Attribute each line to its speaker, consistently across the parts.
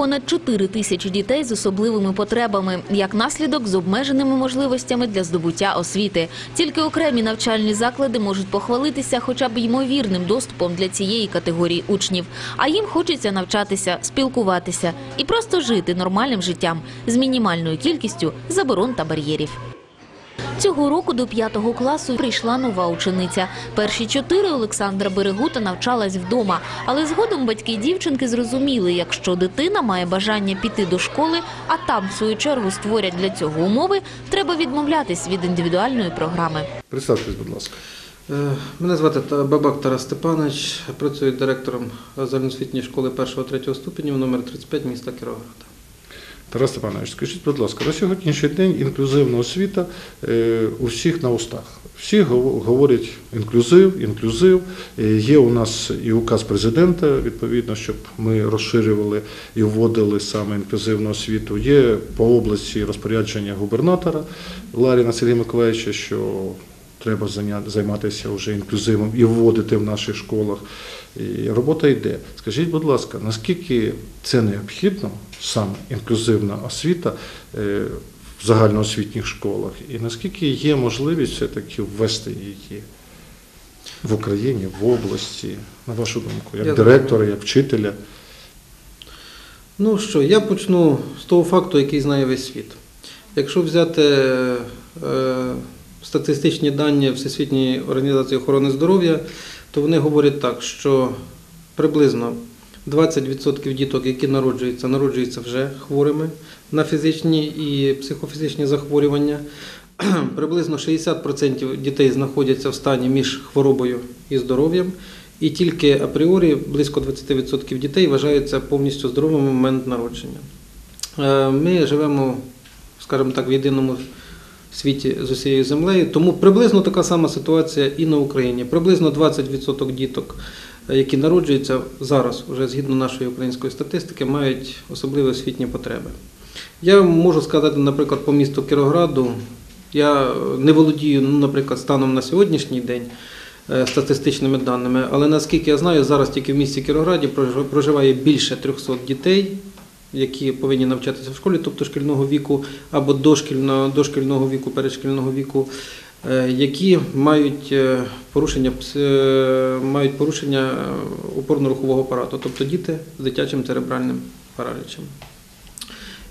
Speaker 1: понад 4 тисячі дітей з особливими потребами, як наслідок з обмеженими можливостями для здобуття освіти. Тільки окремі навчальні заклади можуть похвалитися хоча б ймовірним доступом для цієї категорії учнів. А їм хочеться навчатися, спілкуватися і просто жити нормальним життям з мінімальною кількістю заборон та бар'єрів. Цього року до п'ятого класу прийшла нова учениця. Перші чотири Олександра Берегута навчалась вдома, але згодом батьки дівчинки зрозуміли, якщо дитина має бажання піти до школи, а там в свою чергу створять для цього умови, треба відмовлятись від індивідуальної програми.
Speaker 2: Представтесь, будь ласка.
Speaker 3: Е, Мене звати Бабак Тарас Степанович, працюю директором загальноосвітньої школи 1-3 ступенів номер 35 міста Кіровограда.
Speaker 2: Тарас Степанович, скажіть, будь ласка, на сьогоднішній день інклюзивна освіта е, у всіх на устах. Всі говорять інклюзив, інклюзив. Е, Є у нас і указ президента, відповідно, щоб ми розширювали і вводили саме інклюзивну освіту. Є по області розпорядження губернатора Ларіна Сергія Миколаївича, що треба займатися вже інклюзивом і вводити в наших школах. І робота йде. Скажіть, будь ласка, наскільки це необхідно, саме інклюзивна освіта е, в загальноосвітніх школах, і наскільки є можливість все-таки ввести її в Україні, в області, на вашу думку, як
Speaker 3: Я
Speaker 2: директора, як вчителя?
Speaker 3: Ну що, я почну з того факту, який знає весь світ. Якщо взяти е, статистичні дані Всесвітньої організації охорони здоров'я, то вони говорять так, що приблизно 20% діток, які народжуються, народжуються вже хворими на фізичні і психофізичні захворювання. Приблизно 60% дітей знаходяться в стані між хворобою і здоров'ям. І тільки апріорі близько 20% дітей вважаються повністю здоровими в момент народження. Е, Ми живемо, скажімо так, в єдиному світі з усією землею, тому приблизно така сама ситуація і на Україні. Приблизно 20% діток, е, які народжуються зараз, вже згідно нашої української статистики, мають особливі освітні потреби. Я можу сказати, наприклад, по місту Кірограду, я не володію, ну, наприклад, станом на сьогоднішній день е, статистичними даними, але наскільки я знаю, зараз тільки в місті Кірограді прожи- проживає більше 300 дітей, які повинні навчатися в школі, тобто шкільного віку або дошкільного, віку, передшкільного віку, е, які мають е, порушення, е, мають порушення опорно-рухового апарату, тобто діти з дитячим церебральним паралічем.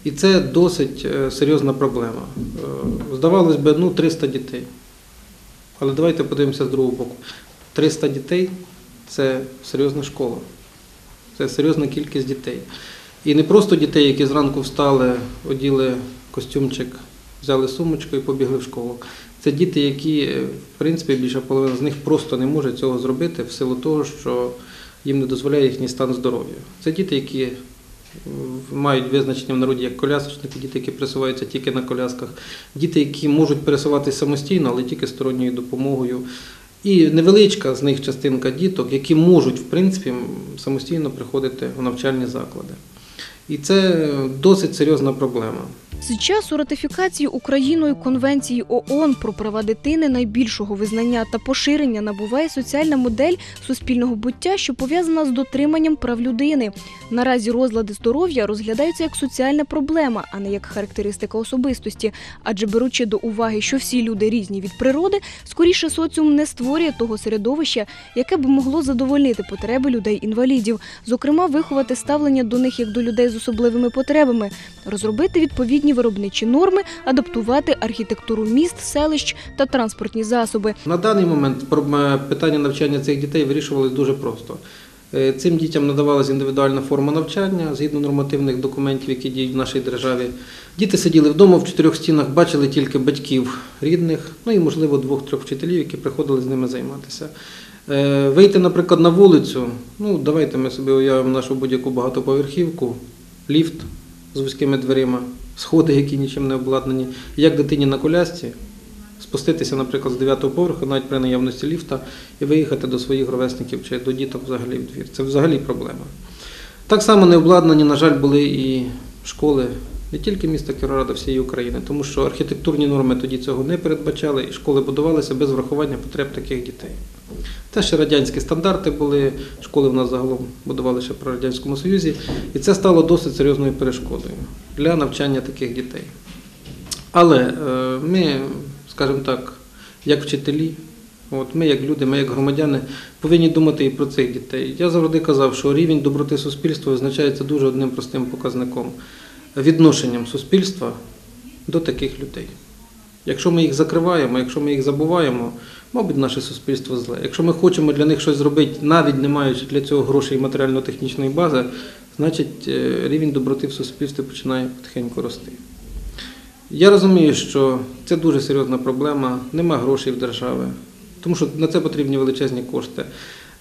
Speaker 3: І це досить серйозна проблема. Здавалось би, ну 300 дітей. Але давайте подивимося з другого боку. 300 дітей це серйозна школа, це серйозна кількість дітей. І не просто дітей, які зранку встали, оділи костюмчик, взяли сумочку і побігли в школу. Це діти, які, е, в принципі, більша половина з них просто не може цього зробити в силу того, що їм не дозволяє їхній стан здоров'я. Це діти, які мають визначення в народі як колясочники, діти, які пересуваються тільки на колясках, діти, які можуть пересуватися самостійно, але тільки сторонньою допомогою. І невеличка з них частинка діток, які можуть в принципі самостійно приходити в навчальні заклади. І це досить серйозна проблема.
Speaker 4: З часу ратифікації Україною Конвенції ООН про права дитини найбільшого визнання та поширення набуває соціальна модель суспільного буття, що пов'язана з дотриманням прав людини. Наразі розлади здоров'я розглядаються як соціальна проблема, а не як характеристика особистості. Адже беручи до уваги, що всі люди різні від природи, скоріше соціум не створює того середовища, яке б могло задовольнити потреби людей-інвалідів, зокрема, виховати ставлення до них як до людей з особливими потребами, розробити відповідні виробничі норми, адаптувати архітектуру міст, селищ та транспортні засоби.
Speaker 3: На даний момент питання навчання цих дітей вирішувалось дуже просто. Е, Цим дітям надавалася індивідуальна форма навчання згідно нормативних документів, які діють в нашій державі. Діти сиділи вдома в чотирьох стінах, бачили тільки батьків рідних, ну і, можливо, двох-трьох вчителів, які приходили з ними займатися. Е, Вийти, наприклад, на вулицю, ну давайте ми собі уявимо нашу будь-яку багатоповерхівку, ліфт з вузькими дверима, сходи, які нічим не обладнані. Як дитині на колясці спуститися, наприклад, з 9 поверху, навіть при наявності ліфта, і виїхати до своїх ровесників чи до діток взагалі в двір. Це взагалі проблема. Так само не обладнані, на жаль, були і школи не тільки міста Кіровограда, всієї України, тому що архітектурні норми тоді цього не передбачали, і школи будувалися без врахування потреб таких дітей. Це ще радянські стандарти були, школи в нас загалом будували ще при Радянському Союзі, і це стало досить серйозною перешкодою для навчання таких дітей. Але е, ми, скажімо так, як вчителі, от ми, як люди, ми, як громадяни, повинні думати і про цих дітей. Я завжди казав, що рівень доброти суспільства визначається дуже одним простим показником відношенням суспільства до таких людей. Якщо ми їх закриваємо, якщо ми їх забуваємо, мабуть, наше суспільство зле. Якщо ми хочемо для них щось зробити, навіть не маючи для цього грошей і матеріально-технічної бази, значить е, рівень доброти в суспільстві починає потихеньку рости. Я розумію, що це дуже серйозна проблема, нема грошей в держави, тому що на це потрібні величезні кошти.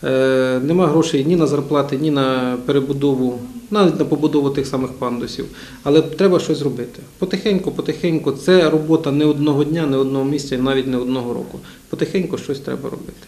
Speaker 3: Е, нема грошей ні на зарплати, ні на перебудову, навіть на побудову тих самих пандусів. Але треба щось робити. Потихеньку, потихеньку. Це робота не одного дня, не одного місця, і навіть не одного року. Потихеньку щось треба робити.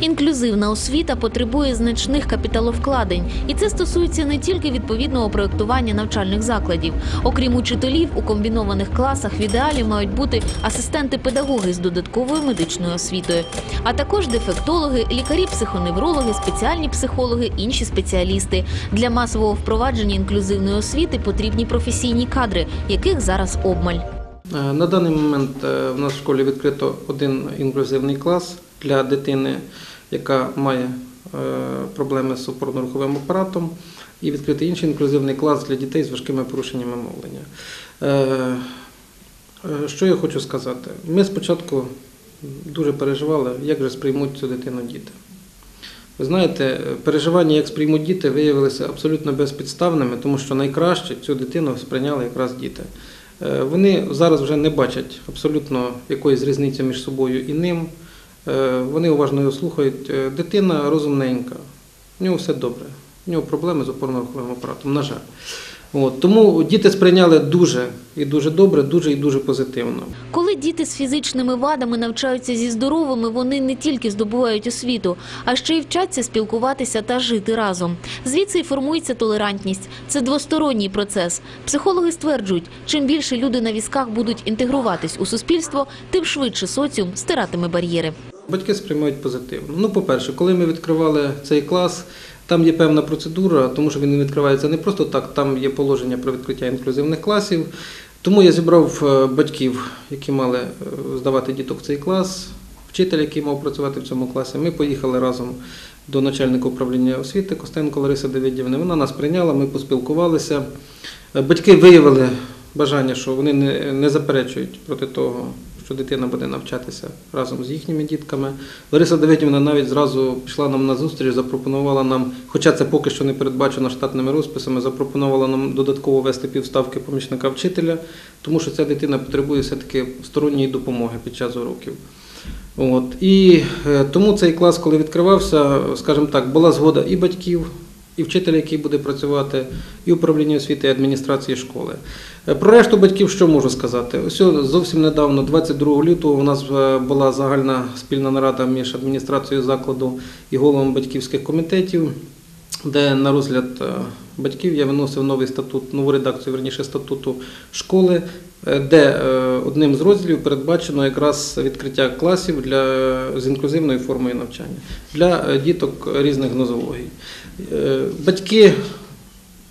Speaker 1: Інклюзивна освіта потребує значних капіталовкладень, і це стосується не тільки відповідного проєктування навчальних закладів. Окрім учителів, у комбінованих класах в ідеалі мають бути асистенти-педагоги з додатковою медичною освітою, а також дефектологи, лікарі-психоневрологи, спеціальні психологи, інші спеціалісти. Для масового впровадження інклюзивної освіти потрібні професійні кадри, яких зараз обмаль.
Speaker 3: Е, На даний момент е, в нас в школі відкрито один інклюзивний клас для дитини, яка має е, проблеми з опорно-руховим апаратом, і відкритий інший інклюзивний клас для дітей з важкими порушеннями мовлення. Е, е, Що я хочу сказати? Ми спочатку дуже переживали, як же сприймуть цю дитину діти. Ви знаєте, переживання, як сприймуть діти, виявилися абсолютно безпідставними, тому що найкраще цю дитину сприйняли якраз діти. Вони зараз вже не бачать абсолютно якоїсь різниці між собою і ним. Е, Вони уважно його слухають. Е, Дитина розумненька, в нього все добре. В нього проблеми з опорно-руховим апаратом, на жаль. От, тому діти сприйняли дуже і дуже добре, дуже і дуже позитивно.
Speaker 1: Коли діти з фізичними вадами навчаються зі здоровими, вони не тільки здобувають освіту, а ще й вчаться спілкуватися та жити разом. Звідси й формується толерантність. Це двосторонній процес. Психологи стверджують, чим більше люди на візках будуть інтегруватись у суспільство, тим швидше соціум стиратиме бар'єри.
Speaker 3: Батьки сприймають позитивно. Ну, по-перше, коли ми відкривали цей клас, там є певна процедура, тому що він відкривається не просто так, там є положення про відкриття інклюзивних класів. Тому я зібрав е, батьків, які мали е, здавати діток в цей клас, вчитель, який мав працювати в цьому класі. Ми поїхали разом до начальника управління освіти Костенко Лариси Давидівни. Вона нас прийняла, ми поспілкувалися. Е, Батьки виявили бажання, що вони не, не заперечують проти того, що дитина буде навчатися разом з їхніми дітками. Лариса Давидівна навіть зразу пішла нам на зустріч, запропонувала нам, хоча це поки що не передбачено штатними розписами, запропонувала нам додатково вести півставки помічника вчителя, тому що ця дитина потребує все-таки сторонньої допомоги під час уроків. От. І е, тому цей клас, коли відкривався, скажімо так, була згода і батьків, і вчителя, який буде працювати, і управління освіти, і адміністрації школи. Е, Про решту батьків що можу сказати? Ось зовсім недавно, 22 лютого, у нас е, була загальна спільна нарада між адміністрацією закладу і головами батьківських комітетів, де на розгляд е, батьків я виносив новий статут, нову редакцію верніше статуту школи, де одним з розділів передбачено якраз відкриття класів для, з інклюзивною формою навчання для діток різних нозологій. Е, Батьки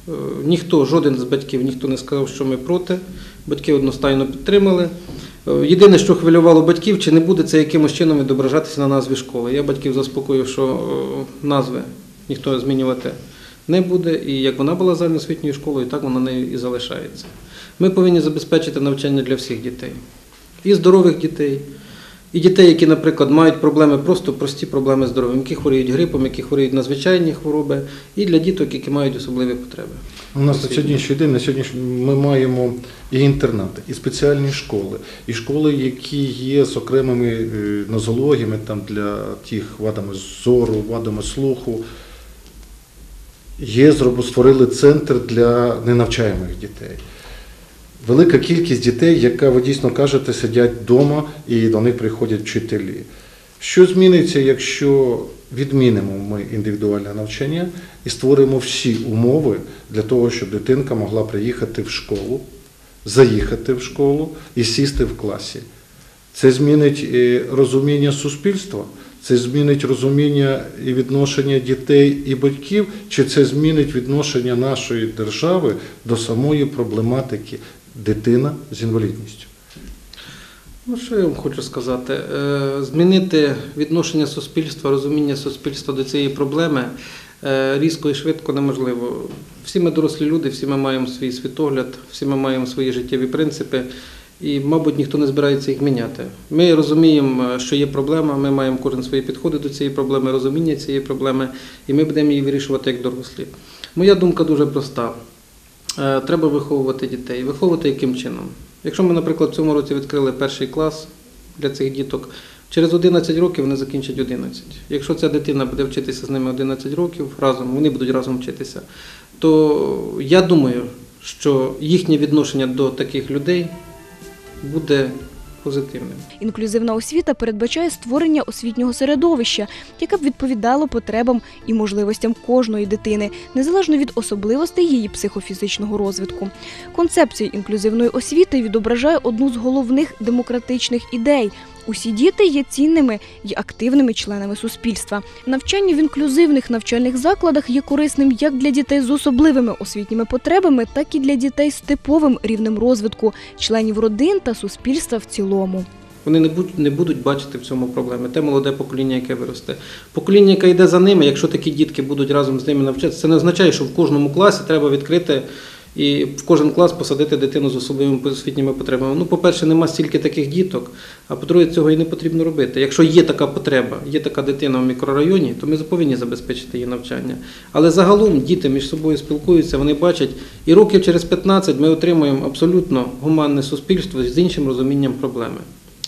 Speaker 3: Е, Ніхто, жоден з батьків, ніхто не сказав, що ми проти. Батьки одностайно підтримали. Е, Єдине, що хвилювало батьків, чи не буде це якимось чином відображатися на назві школи. Я батьків заспокоїв, що назви ніхто змінювати не буде. І як вона була загальноосвітньою школою, так вона нею і залишається. Ми повинні забезпечити навчання для всіх дітей. І здорових дітей, і дітей, які, наприклад, мають проблеми, просто прості проблеми з здоров'ям, які хворіють грипом, які хворіють на звичайні хвороби, і для діток, які мають особливі потреби.
Speaker 2: У нас на сьогоднішній день на сьогоднішній ми маємо і інтернати, і спеціальні школи, і школи, які є з окремими е, нозологіями там для тих вадами зору, вадами слуху. Є створили центр для ненавчаємих дітей. Велика кількість дітей, яка ви дійсно кажете, сидять вдома і до них приходять вчителі. Що зміниться, якщо відмінимо ми індивідуальне навчання і створимо всі умови для того, щоб дитинка могла приїхати в школу, заїхати в школу і сісти в класі? Це змінить е, розуміння суспільства, це змінить розуміння і відношення дітей і батьків, чи це змінить відношення нашої держави до самої проблематики дитина з інвалідністю?
Speaker 3: Ну, що я вам хочу сказати? Е, Змінити відношення суспільства, розуміння суспільства до цієї проблеми е, різко і швидко неможливо. Всі ми дорослі люди, всі ми маємо свій світогляд, всі ми маємо свої життєві принципи, і, мабуть, ніхто не збирається їх міняти. Ми розуміємо, е, що є проблема, ми маємо кожен свої підходи до цієї проблеми, розуміння цієї проблеми, і ми будемо її вирішувати як дорослі. Моя думка дуже проста. Е, Треба виховувати дітей. Виховувати яким чином? Якщо ми, наприклад, в цьому році відкрили перший клас для цих діток, через 11 років вони закінчать 11. Якщо ця дитина буде вчитися з ними 11 років разом, вони будуть разом вчитися, то я думаю, що їхнє відношення до таких людей буде позитивним.
Speaker 4: Інклюзивна освіта передбачає створення освітнього середовища, яке б відповідало потребам і можливостям кожної дитини, незалежно від особливостей її психофізичного розвитку. Концепція інклюзивної освіти відображає одну з головних демократичних ідей. Усі діти є цінними і активними членами суспільства. Навчання в інклюзивних навчальних закладах є корисним як для дітей з особливими освітніми потребами, так і для дітей з типовим рівнем розвитку, членів родин та суспільства в цілому.
Speaker 3: Вони не будуть, не будуть бачити в цьому проблеми. Те молоде покоління, яке виросте. Покоління, яке йде за ними, якщо такі дітки будуть разом з ними навчатися, це не означає, що в кожному класі треба відкрити і в кожен клас посадити дитину з особливими освітніми потребами. Ну, по-перше, нема стільки таких діток, а по-друге, цього і не потрібно робити. Якщо є така потреба, є така дитина в мікрорайоні, то ми повинні забезпечити її навчання. Але загалом діти між собою спілкуються, вони бачать, і років через 15 ми отримуємо абсолютно гуманне суспільство з іншим розумінням проблеми.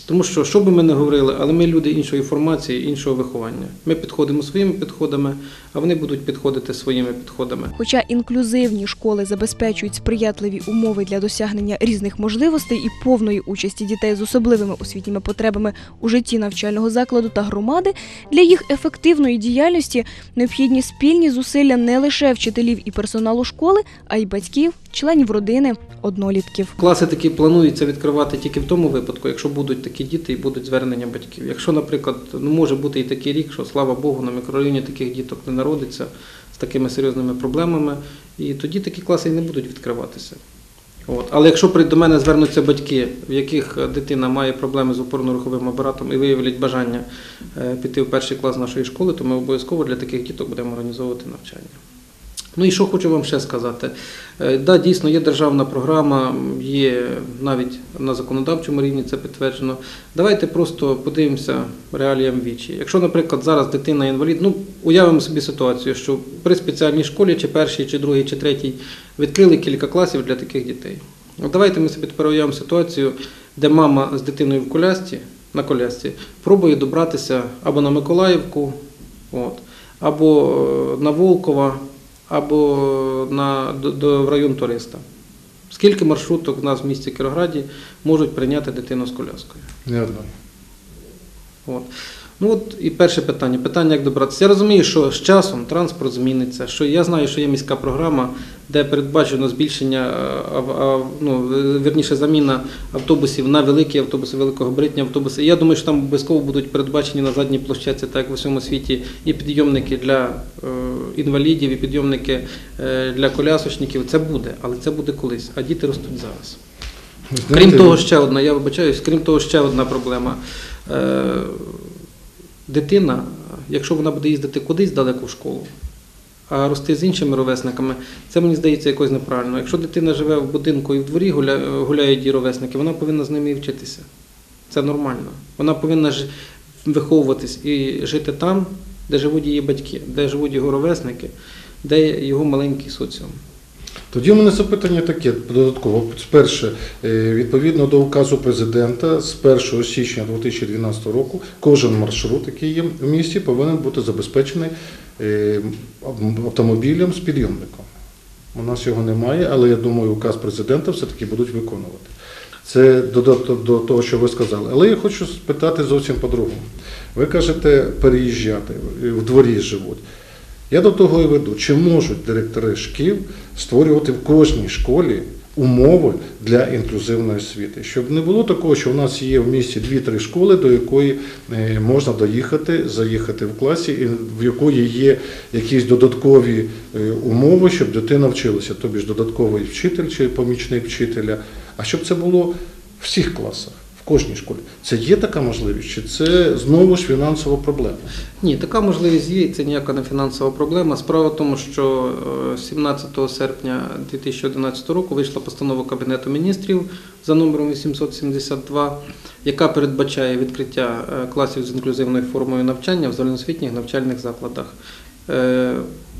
Speaker 3: Тому що, що би ми не говорили, але ми люди іншої формації, іншого виховання. Ми підходимо своїми підходами, а вони будуть підходити своїми підходами.
Speaker 4: Хоча інклюзивні школи забезпечують сприятливі умови для досягнення різних можливостей і повної участі дітей з особливими освітніми потребами у житті навчального закладу та громади, для їх ефективної діяльності необхідні спільні зусилля не лише вчителів і персоналу школи, а й батьків, членів родини, однолітків.
Speaker 3: Класи такі планується відкривати тільки в тому випадку, якщо будуть такі діти і будуть звернення батьків. Якщо, наприклад, ну може бути і такий рік, що слава Богу, на мікрорайоні таких діток не народиться з такими серйозними проблемами, і тоді такі класи і не будуть відкриватися. От. Але якщо до мене звернуться батьки, в яких дитина має проблеми з опорно-руховим апаратом і виявлять бажання е, піти в перший клас нашої школи, то ми обов'язково для таких діток будемо організовувати навчання. Ну і що хочу вам ще сказати. Е, Да, дійсно, є державна програма, є навіть на законодавчому рівні це підтверджено. Давайте просто подивимося реаліям вічі. Якщо, наприклад, зараз дитина інвалід, ну уявимо собі ситуацію, що при спеціальній школі, чи першій, чи другій, чи третій, відкрили кілька класів для таких дітей. Давайте ми собі тепер уявимо ситуацію, де мама з дитиною в колясці, на колясці пробує добратися або на Миколаївку, от, або е, на Волкова, або на, до, до, в район туриста. Скільки маршруток у нас в місті Кірограді можуть прийняти дитину з коляскою?
Speaker 2: Не одна.
Speaker 3: От. Ну от і перше питання. Питання, як добратися. Я розумію, що з часом транспорт зміниться. Що я знаю, що є міська програма, де передбачено збільшення, е, ну, вірніше, заміна автобусів на великі автобуси, великогабаритні автобуси. Я думаю, що там обов'язково будуть передбачені на задній площадці, так як в усьому світі, і підйомники для е, інвалідів, і підйомники е, для колясочників. Це буде, але це буде колись. А діти ростуть зараз. Крім того, ще одна, я вибачаюсь, крім того, ще одна проблема. Дитина, якщо вона буде їздити кудись далеко в школу, а рости з іншими ровесниками, це мені здається якось неправильно. Якщо дитина живе в будинку і в дворі гуля, гуляють її ровесники, вона повинна з ними і вчитися. Це нормально. Вона повинна виховуватись і жити там, де живуть її батьки, де живуть його ровесники, де його маленький соціум.
Speaker 2: Тоді у мене запитання таке додатково. Перше, відповідно до указу президента, з 1 січня 2012 року кожен маршрут, який є в місті, повинен бути забезпечений е, автомобілем з підйомником. У нас його немає, але я думаю, указ президента все-таки будуть виконувати. Це додаток до того, що ви сказали. Але я хочу спитати зовсім по-другому. Ви кажете переїжджати, в дворі живуть. Я до того і веду, чи можуть директори шкіл створювати в кожній школі умови для інклюзивної освіти. Щоб не було такого, що у нас є в місті 2-3 школи, до якої е, можна доїхати, заїхати в класі, і в якої є якісь додаткові е, умови, щоб дитина вчилася, тобі ж додатковий вчитель чи помічник вчителя. А щоб це було в всіх класах, кожній школі. Це є така можливість, чи це знову ж фінансова проблема?
Speaker 3: Ні, така можливість є, це ніяка не фінансова проблема. Справа в тому, що е, 17 серпня 2011 року вийшла постанова Кабінету міністрів за номером 872, яка передбачає відкриття е, класів з інклюзивною формою навчання в загальноосвітніх навчальних закладах е,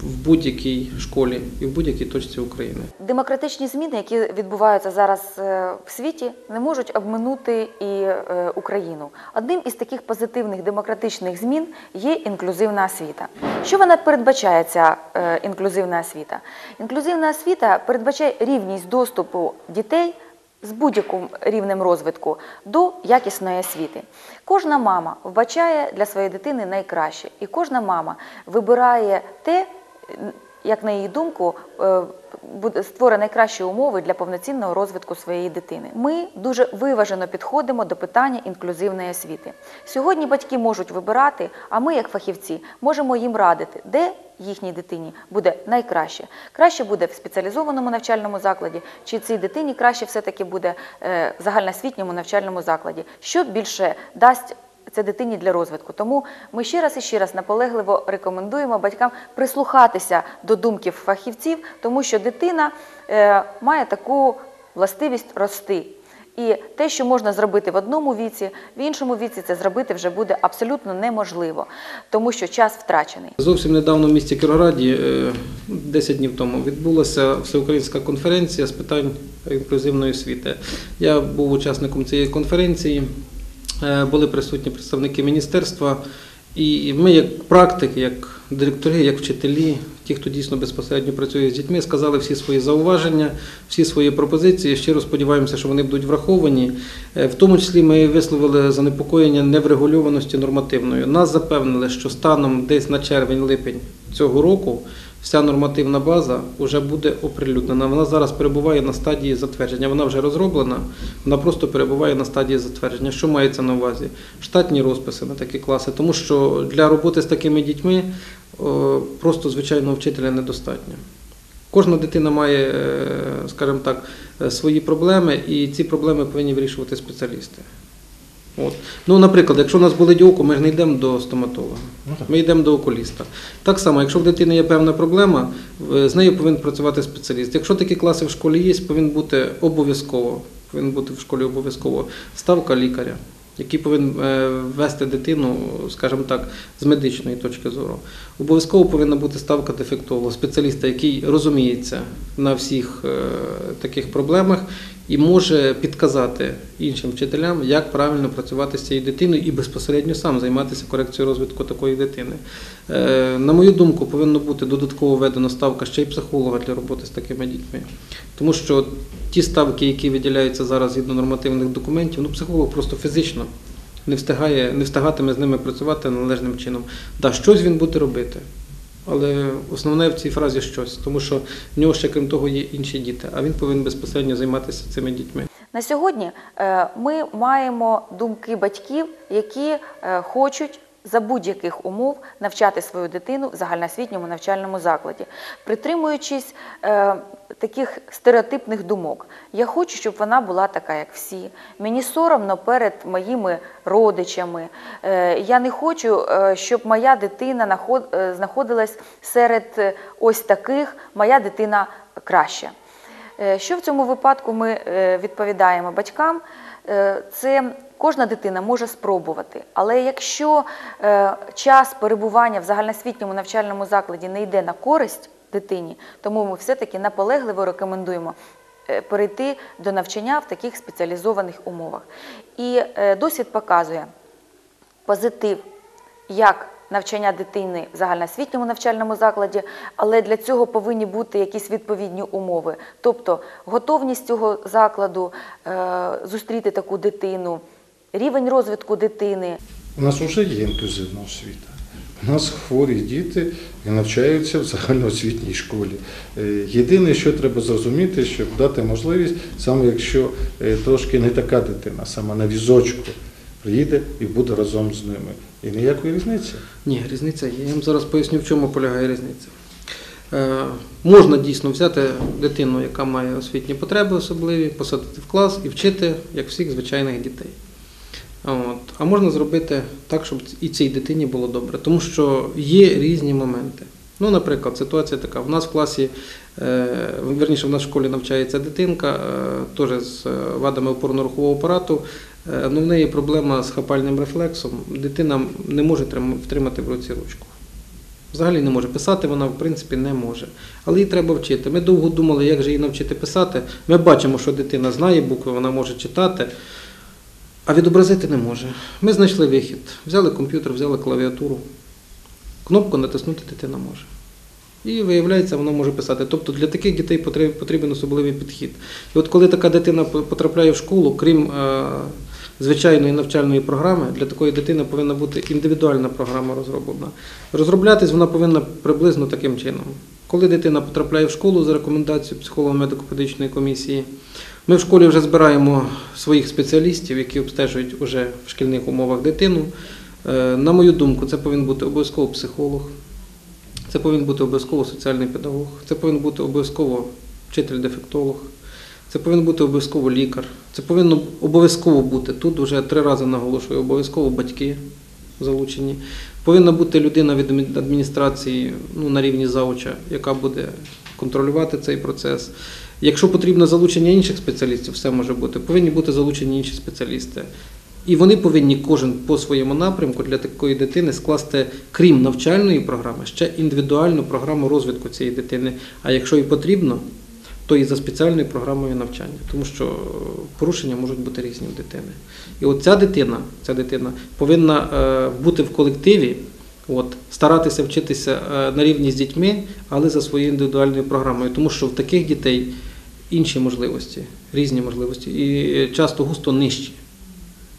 Speaker 3: в будь-якій школі і в будь-якій точці України.
Speaker 5: Демократичні зміни, які відбуваються зараз е, в світі, не можуть обминути і е, Україну. Одним із таких позитивних демократичних змін є інклюзивна освіта. Що вона передбачає, ця е, інклюзивна освіта? Інклюзивна освіта передбачає рівність доступу дітей з будь-яким рівнем розвитку до якісної освіти. Кожна мама вбачає для своєї дитини найкраще, і кожна мама вибирає те, як на її думку, е, створить найкращі умови для повноцінного розвитку своєї дитини. Ми дуже виважено підходимо до питання інклюзивної освіти. Сьогодні батьки можуть вибирати, а ми, як фахівці, можемо їм радити, де їхній дитині буде найкраще. Краще буде в спеціалізованому навчальному закладі, чи цій дитині краще все-таки буде е, в загальноосвітньому навчальному закладі, що більше дасть це дитині для розвитку. Тому ми ще раз і ще раз наполегливо рекомендуємо батькам прислухатися до думки фахівців, тому що дитина е, має таку властивість рости. І те, що можна зробити в одному віці, в іншому віці це зробити вже буде абсолютно неможливо, тому що час втрачений.
Speaker 3: Зовсім недавно в місті Кіровограді, е, 10 днів тому, відбулася всеукраїнська конференція з питань інклюзивної освіти. Я був учасником цієї конференції, е, були присутні представники міністерства, і ми, як практики, як директори, як вчителі, ті, хто дійсно безпосередньо працює з дітьми, сказали всі свої зауваження, всі свої пропозиції. Щиро сподіваємося, що вони будуть враховані. Е, В тому числі ми висловили занепокоєння неврегульованості нормативної. Нас запевнили, що станом десь на червень-липень цього року вся нормативна база вже буде оприлюднена. Вона зараз перебуває на стадії затвердження. Вона вже розроблена, вона просто перебуває на стадії затвердження. Що мається на увазі? Штатні розписи на такі класи, тому що для роботи з такими дітьми просто звичайного вчителя недостатньо. Кожна дитина має, е, скажімо так, е, свої проблеми, і ці проблеми повинні вирішувати спеціалісти. От. Ну, наприклад, якщо у нас болить око, ми ж не йдемо до стоматолога,
Speaker 2: Ну,
Speaker 3: ми йдемо до окуліста. Так само, якщо в дитини є певна проблема, з нею повинен працювати спеціаліст. Якщо такі класи в школі є, повинен бути обов'язково, повинен бути в школі обов'язково ставка лікаря, який повинен е, вести дитину, скажімо так, з медичної точки зору. Обов'язково повинна бути ставка дефектолога, спеціаліста, який розуміється на всіх е, таких проблемах і може підказати іншим вчителям, як правильно працювати з цією дитиною і безпосередньо сам займатися корекцією розвитку такої дитини. Е, На мою думку, повинна бути додатково введена ставка ще й психолога для роботи з такими дітьми. Тому що ті ставки, які виділяються зараз згідно нормативних документів, ну психолог просто фізично не встигає, не встигатиме з ними працювати належним чином. Да, щось він буде робити. Але основне в цій фразі щось, тому що в нього ще крім того є інші діти, а він повинен безпосередньо займатися цими дітьми.
Speaker 5: На сьогодні е, ми маємо думки батьків, які е, хочуть за будь-яких умов навчати свою дитину в загальноосвітньому навчальному закладі, притримуючись е, таких стереотипних думок. Я хочу, щоб вона була така, як всі. Мені соромно перед моїми родичами. Е, я не хочу, е, щоб моя дитина наход- е, знаходилась серед е, ось таких, моя дитина краща. Е, Що в цьому випадку ми е, відповідаємо батькам? Е, Це кожна дитина може спробувати, але якщо е, час перебування в загальноосвітньому навчальному закладі не йде на користь дитині, тому ми все-таки наполегливо рекомендуємо е, перейти до навчання в таких спеціалізованих умовах. І е, досвід показує позитив як навчання дитини в загальноосвітньому навчальному закладі, але для цього повинні бути якісь відповідні умови. Тобто готовність цього закладу е, зустріти таку дитину, рівень розвитку дитини.
Speaker 2: У нас вже є інклюзивна освіта. У нас хворі діти і навчаються в загальноосвітній школі. Е, Єдине, що треба зрозуміти, щоб дати можливість, саме якщо е, трошки не така дитина, саме на візочку, приїде і буде разом з ними. І ніякої різниці.
Speaker 3: Ні, різниця є. Я вам зараз поясню, в чому полягає різниця. Е, можна дійсно взяти дитину, яка має освітні потреби особливі, посадити в клас і вчити, як всіх звичайних дітей. От. А можна зробити так, щоб і цій дитині було добре. Тому що є різні моменти. Ну, наприклад, ситуація така: в нас в класі, е, верніше, в нас в школі навчається дитинка, е, теж з е, вадами опорно-рухового апарату. Ну, в неї проблема з хапальним рефлексом. Дитина не може втримати в руці ручку. Взагалі не може писати, вона в принципі не може. Але їй треба вчити. Ми довго думали, як же її навчити писати. Ми бачимо, що дитина знає букви, вона може читати, а відобразити не може. Ми знайшли вихід. Взяли комп'ютер, взяли клавіатуру. Кнопку натиснути дитина може. І виявляється, вона може писати. Тобто для таких дітей потрібен особливий підхід. І от коли така дитина потрапляє в школу, крім е, звичайної навчальної програми, для такої дитини повинна бути індивідуальна програма розроблена. Розроблятись вона повинна приблизно таким чином. Коли дитина потрапляє в школу за рекомендацією психолого медико-педагогічної комісії, ми в школі вже збираємо своїх спеціалістів, які обстежують вже в шкільних умовах дитину. Е, На мою думку, це повинен бути обов'язково психолог, це повинен бути обов'язково соціальний педагог, це повинен бути обов'язково вчитель-дефектолог, це повинен бути обов'язково лікар, це повинно обов'язково бути. Тут вже три рази наголошую, обов'язково батьки залучені. Повинна бути людина від адміністрації ну, на рівні зауча, яка буде контролювати цей процес. Якщо потрібно залучення інших спеціалістів, все може бути. Повинні бути залучені інші спеціалісти. І вони повинні кожен по своєму напрямку для такої дитини скласти, крім навчальної програми, ще індивідуальну програму розвитку цієї дитини. А якщо і потрібно, то і за спеціальною програмою навчання, тому що е, порушення можуть бути різні у дитини. І от ця дитина, ця дитина повинна е, бути в колективі, от, старатися вчитися е, на рівні з дітьми, але за своєю індивідуальною програмою, тому що в таких дітей інші можливості, різні можливості, і часто густо нижчі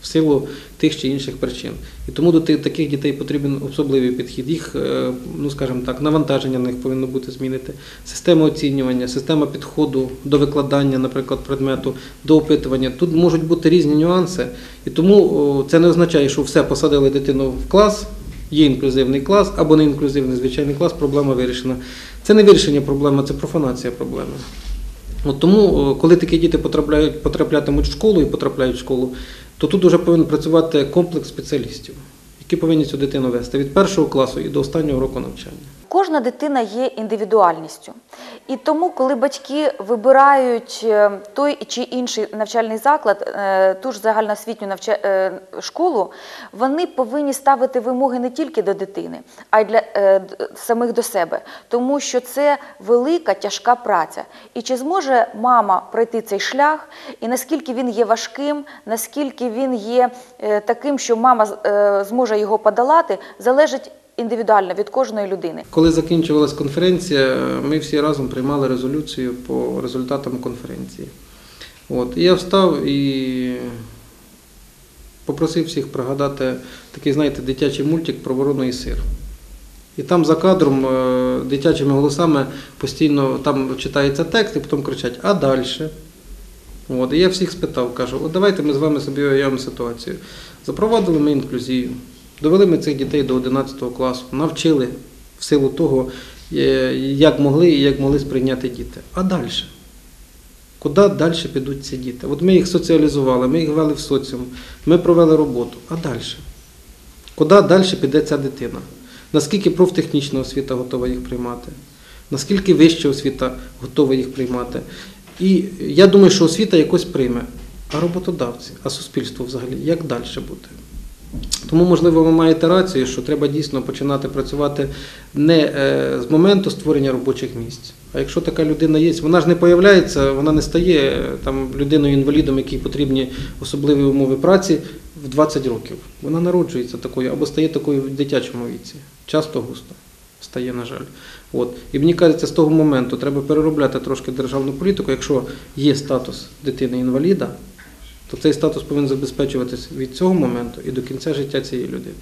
Speaker 3: в силу тих чи інших причин. І тому до тих- таких дітей потрібен особливий підхід. Їх, е, ну скажімо так, навантаження на них повинно бути змінити. Система оцінювання, система підходу до викладання, наприклад, предмету, до опитування. Тут можуть бути різні нюанси. І тому це не означає, що все посадили дитину в клас. Є інклюзивний клас або не інклюзивний звичайний клас, проблема вирішена. Це не вирішення проблеми, це профанація проблеми. От тому, коли такі діти потрапляють, потраплятимуть в школу і потрапляють в школу, то тут вже повинен працювати комплекс спеціалістів, які повинні цю дитину вести від першого класу і до останнього року навчання.
Speaker 5: Кожна дитина є індивідуальністю. І тому, коли батьки вибирають е, той чи інший навчальний заклад, е, ту ж загальноосвітню е, школу, вони повинні ставити вимоги не тільки до дитини, а й для самих до себе, тому що це велика тяжка праця. І чи зможе мама пройти цей шлях, і наскільки він є важким, наскільки він є таким, що мама зможе його подолати, залежить індивідуально від кожної людини.
Speaker 3: Коли закінчувалась конференція, ми всі разом приймали резолюцію по результатам конференції. От. І я встав і попросив всіх пригадати такий, знаєте, дитячий мультик про ворону і сир. І там за кадром е, дитячими голосами постійно там читається текст, і потім кричать, а далі? От, і я всіх спитав, кажу, от давайте ми з вами собі уявимо ситуацію. Запровадили ми інклюзію, довели ми цих дітей до 11 класу, навчили в силу того, е, як могли і як могли сприйняти діти. А далі? Куди далі підуть ці діти? От ми їх соціалізували, ми їх ввели в соціум, ми провели роботу. А далі? Куди далі піде ця дитина? Наскільки профтехнічна освіта готова їх приймати? Наскільки вища освіта готова їх приймати? І я думаю, що освіта якось прийме. А роботодавці, а суспільство взагалі, як далі бути? Тому, можливо, ви маєте рацію, що треба дійсно починати працювати не е, з моменту створення робочих місць. А якщо така людина є, вона ж не появляється, вона не стає е, там людиною-інвалідом, якій потрібні особливі умови праці в 20 років. Вона народжується такою або стає такою в дитячому віці. Часто густо стає, на жаль. От. І мені кажеться, з того моменту треба переробляти трошки державну політику. Якщо є статус дитини-інваліда, то цей статус повинен забезпечуватися від цього моменту і до кінця життя цієї людини.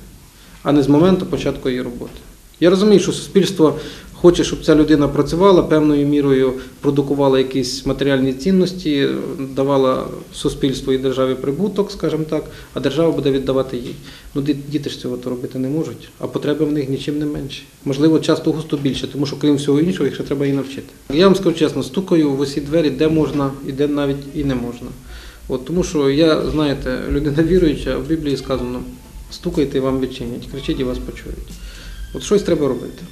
Speaker 3: а не з моменту початку її роботи. Я розумію, що суспільство хоче, щоб ця людина працювала певною мірою, продукувала якісь матеріальні цінності, давала суспільству і державі прибуток, скажімо так, а держава буде віддавати їй. Ну, діти ж цього то робити не можуть, а потреби в них нічим не менші. Можливо, часто густо більше, тому що крім всього іншого, їх ще треба і навчити. Я вам скажу чесно, стукаю в усі двері, де можна і де навіть і не можна. От, тому що я, знаєте, людина віруюча, в Біблії сказано, стукайте і вам відчинять, кричіть і вас почують. От щось треба робити.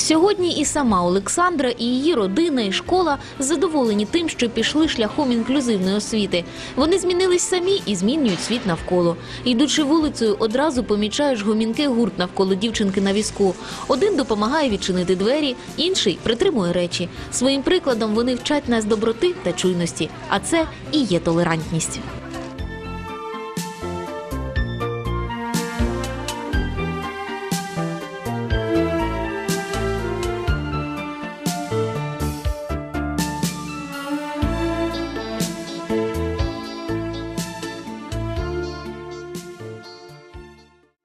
Speaker 1: Сьогодні і сама Олександра, і її родина, і школа задоволені тим, що пішли шляхом інклюзивної освіти. Вони змінились самі і змінюють світ навколо. Йдучи вулицею, одразу помічаєш гомінки гурт навколо дівчинки на візку. Один допомагає відчинити двері, інший притримує речі. Своїм прикладом вони вчать нас доброти та чуйності. А це і є толерантність.